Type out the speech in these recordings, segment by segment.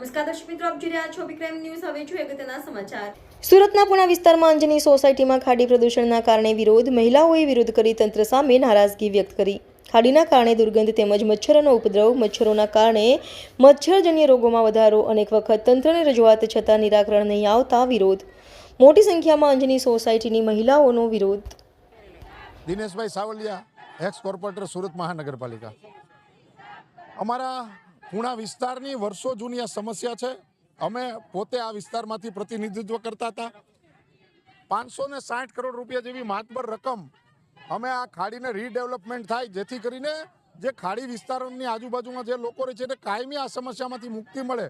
નમસ્કાર દર્શક મિત્રો આપ જોઈ રહ્યા છો વિક્રમ ન્યૂઝ. હવે જોઈએ અગત્યના સમાચાર. સુરતના પુણા વિસ્તારમાં અંજની સોસાયટીમાં ખાડી પ્રદૂષણના કારણે વિરોધ મહિલાઓએ વિરોધ કરી તંત્ર સામે નારાજગી વ્યક્ત કરી. ખાડીના કારણે દુર્ગંધ તેમજ મચ્છરોનો ઉપદ્રવ મચ્છરોના કારણે મચ્છરજન્ય રોગોમાં વધારો અનેક વખત તંત્રને રજૂઆત છતાં નિરાકરણ નહીં આવતા વિરોધ. મોટી સંખ્યામાં અંજની સોસાયટીની મહિલાઓનો વિરોધ. દિનેશભાઈ સાવલિયા એક્સ કોર્પોરેટર સુરત મહાનગરપાલિકા. અમારા પૂણા વિસ્તારની વર્ષો જૂની આ સમસ્યા છે. અમે પોતે આ વિસ્તારમાંથી પ્રતિનિધિત્વ કરતા હતા. પાંચસો ને સાઠ કરોડ રૂપિયા જેવી માતબર રકમ અમે આ ખાડીને રીડેવલપમેન્ટ થાય જેથી કરીને જે ખાડી વિસ્તારોની આજુબાજુમાં જે લોકો રહે છે, એને કાયમી આ સમસ્યામાંથી મુક્તિ મળે.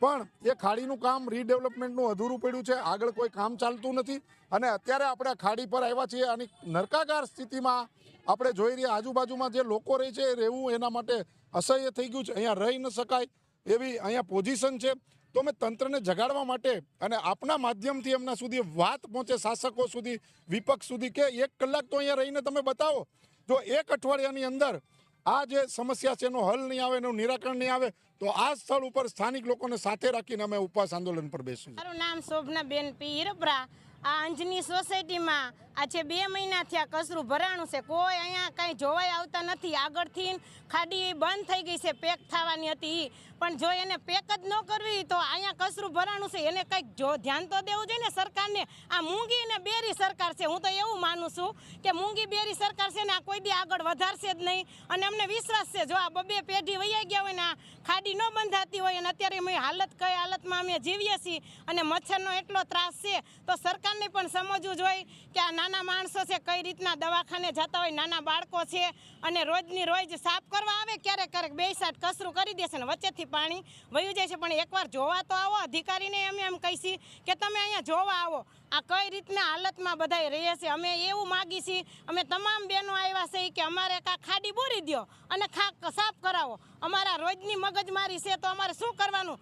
પણ એ ખાડીનું કામ રીડેવલપમેન્ટનું અધૂરું પડ્યું છે. આગળ કોઈ કામ ચાલતું નથી. અને અત્યારે આપણે ખાડી પર આવ્યા છીએ. અને નરકાગાર સ્થિતિમાં આપણે જોઈ રહ્યા આજુબાજુમાં જે લોકો રહે છે એ રહેવું એના માટે અસહ્ય થઈ ગયું છે. અહીંયા રહી ન શકાય એવી અહીંયા પોઝિશન છે. તો મેં તંત્રને જગાડવા માટે અને આપના માધ્યમથી એમના સુધી વાત પહોંચે, શાસકો સુધી, વિપક્ષ સુધી કે એક કલાક તો અહીંયા રહીને તમે બતાવો. જો એક અઠવાડિયાની અંદર આ જે સમસ્યા છે એનો હલ નહીં આવે, એનું નિરાકરણ નહીં આવે, તો આ સ્થળ ઉપર સ્થાનિક લોકોને સાથે રાખીને અમે ઉપવાસ આંદોલન પર બેસું મારું નામ શોભનાબેન પી હિરપરા આ અંજની સોસાયટીમાં આ છે બે મહિના થયા કચરું ભરાણું છે, કોઈ અહીંયા કાંઈ જોવાઈ આવતા નથી. આગળથી ખાડી બંધ થઈ ગઈ છે, પેક થવાની હતી. પણ જો એને પેક જ ન કરવી તો અહીંયા કચરું ભરાણું છે, એને કંઈક જો ધ્યાન તો દેવું જોઈએ ને સરકારને. આ મૂંગી અને બેરી સરકાર છે, હું તો એવું માનું છું કે મૂંગી બેરી સરકાર છે ને આ કોઈ દી આગળ વધારશે જ નહીં. અને અમને વિશ્વાસ છે, જો આ બબે પેઢી વૈયા ગયા હોય ને ખાડી ન બંધાતી હોય અને અત્યારે અમે હાલત કઈ હાલતમાં અમે જીવીએ છીએ અને મચ્છરનો એટલો ત્રાસ છે, તો સરકારને પણ સમજવું જોઈએ કે આ નાના માણસો છે કઈ રીતના દવાખાને જતા હોય, નાના બાળકો છે અને રોજની રોજ સાફ કરવા આવે ક્યારેક ક્યારેક બે સાટ કસરું કરી દેશે ને વચ્ચેથી પાણી વયું જાય છે. પણ એકવાર જોવા તો આવો, અધિકારીને અમે એમ કહીશી કે તમે અહીંયા જોવા આવો. આ કઈ રીતના હાલતમાં બધા રહે છે? અમે એવું માગી છીએ, અમે તમામ બહેનો આવ્યા છે કે અમારે કા ખાડી બોરી દ્યો અને ખા સાફ કરાવો. અમારા રોજની મગજમારી છે તો અમારે શું કરવાનું?